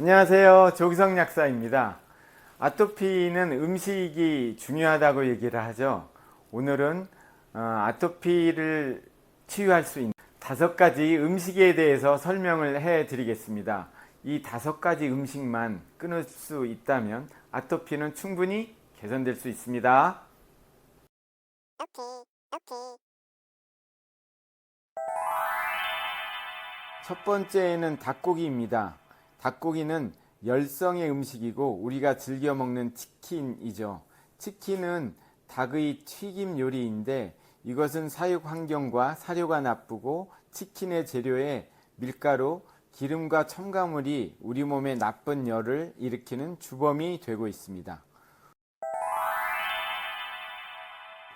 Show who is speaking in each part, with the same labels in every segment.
Speaker 1: 안녕하세요. 조기성 약사입니다. 아토피는 음식이 중요하다고 얘기를 하죠. 오늘은 어, 아토피를 치유할 수 있는 다섯 가지 음식에 대해서 설명을 해 드리겠습니다. 이 다섯 가지 음식만 끊을 수 있다면 아토피는 충분히 개선될 수 있습니다. 첫 번째는 닭고기입니다. 닭고기는 열성의 음식이고 우리가 즐겨 먹는 치킨이죠. 치킨은 닭의 튀김 요리인데 이것은 사육 환경과 사료가 나쁘고 치킨의 재료에 밀가루, 기름과 첨가물이 우리 몸에 나쁜 열을 일으키는 주범이 되고 있습니다.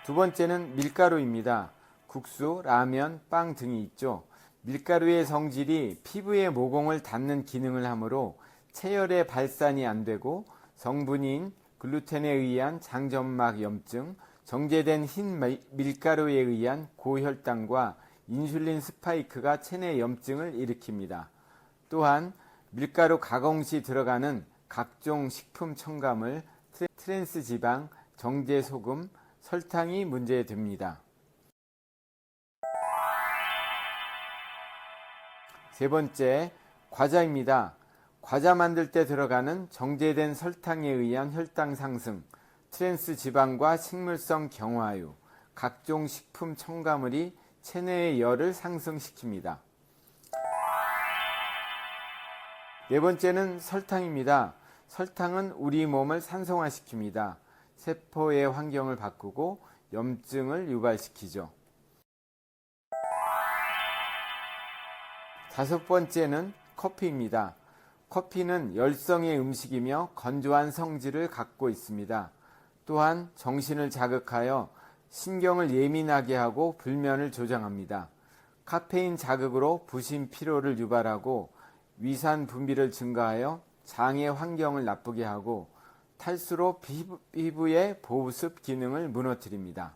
Speaker 1: 두 번째는 밀가루입니다. 국수, 라면, 빵 등이 있죠. 밀가루의 성질이 피부의 모공을 닫는 기능을 하므로 체열의 발산이 안 되고 성분인 글루텐에 의한 장점막 염증, 정제된 흰 밀- 밀가루에 의한 고혈당과 인슐린 스파이크가 체내 염증을 일으킵니다. 또한 밀가루 가공 시 들어가는 각종 식품 첨가물, 트랜스 지방, 정제 소금, 설탕이 문제됩니다. 세 번째, 과자입니다. 과자 만들 때 들어가는 정제된 설탕에 의한 혈당 상승, 트랜스 지방과 식물성 경화유, 각종 식품 첨가물이 체내의 열을 상승시킵니다. 네 번째는 설탕입니다. 설탕은 우리 몸을 산성화시킵니다. 세포의 환경을 바꾸고 염증을 유발시키죠. 다섯 번째는 커피입니다. 커피는 열성의 음식이며 건조한 성질을 갖고 있습니다. 또한 정신을 자극하여 신경을 예민하게 하고 불면을 조장합니다. 카페인 자극으로 부신 피로를 유발하고 위산 분비를 증가하여 장의 환경을 나쁘게 하고 탈수로 피부, 피부의 보습 기능을 무너뜨립니다.